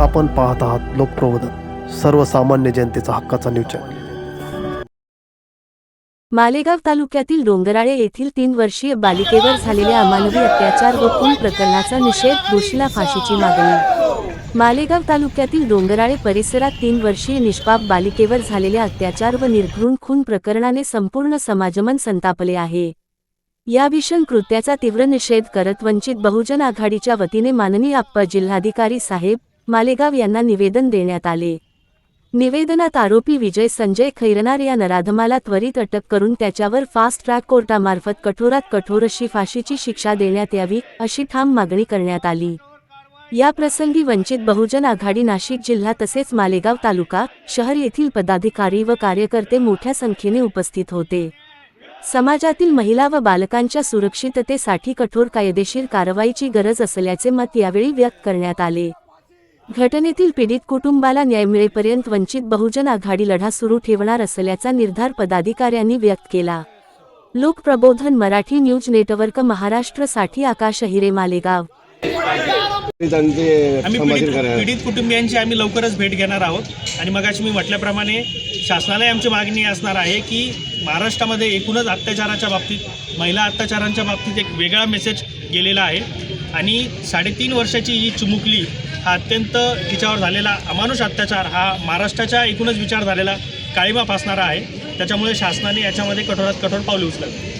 आपण पाहत आहात लोकप्रबोधन सर्वसामान्य जनतेचा हक्काचा न्यूज चॅनल मालेगाव तालुक्यातील डोंगराळे येथील तीन वर्षीय बालिकेवर झालेल्या अमानवी अत्याचार व खून प्रकरणाचा निषेध दोषीला फाशीची मागणी. मालेगाव तालुक्यातील डोंगराळे परिसरात तीन वर्षीय निष्पाप बालिकेवर झालेल्या अत्याचार व निर्घृण खून प्रकरणाने संपूर्ण समाजमन संतापले आहे. या भीषण कृत्याचा तीव्र निषेध करत वंचित बहुजन आघाडीच्या वतीने माननीय आप्पा जिल्हाधिकारी साहेब मालेगाव यांना निवेदन देण्यात आले. निवेदनात आरोपी विजय संजय खैरनार या नराधमाला त्वरित अटक करून त्याच्यावर फास्ट ट्रॅक कोर्टामार्फत कठोरात कठोर अशी फाशीची शिक्षा देण्यात यावी अशी ठाम मागणी करण्यात आली. या प्रसंगी वंचित बहुजन आघाडी नाशिक जिल्हा तसेच मालेगाव तालुका शहर येथील पदाधिकारी व कार्यकर्ते मोठ्या संख्येने उपस्थित होते. समाजातील महिला व बालकांच्या सुरक्षिततेसाठी कठोर कायदेशीर कारवाईची गरज असल्याचे मत यावेळी व्यक्त करण्यात आले. घटनेतील पीडित कुटुंबाला न्याय मिळेपर्यंत वंचित बहुजन आघाडी लढा सुरू ठेवणार असल्याचा निर्धार पदाधिकाऱ्यांनी व्यक्त केला. लोकप्रबोधन मराठी न्यूज नेटवर्क महाराष्ट्रसाठी आकाश हिरे मालेगाव. आम्ही पीडित पीडित कुटुंबियांची आम्ही लवकरच भेट घेणार आहोत. आणि मगाशी मी म्हटल्याप्रमाणे शासनालाही आमची मागणी असणार आहे की महाराष्ट्रामध्ये एकूणच अत्याचाराच्या बाबतीत महिला अत्याचारांच्या बाबतीत एक वेगळा मेसेज गेलेला आहे. आणि साडेतीन वर्षाची ही चिमुकली हा अत्यंत तिच्यावर झालेला अमानुष अत्याचार हा महाराष्ट्राच्या एकूणच विचार झालेला काळीमा फासणारा आहे. त्याच्यामुळे शासनाने याच्यामध्ये कठोरात कठोर पावले उचलावी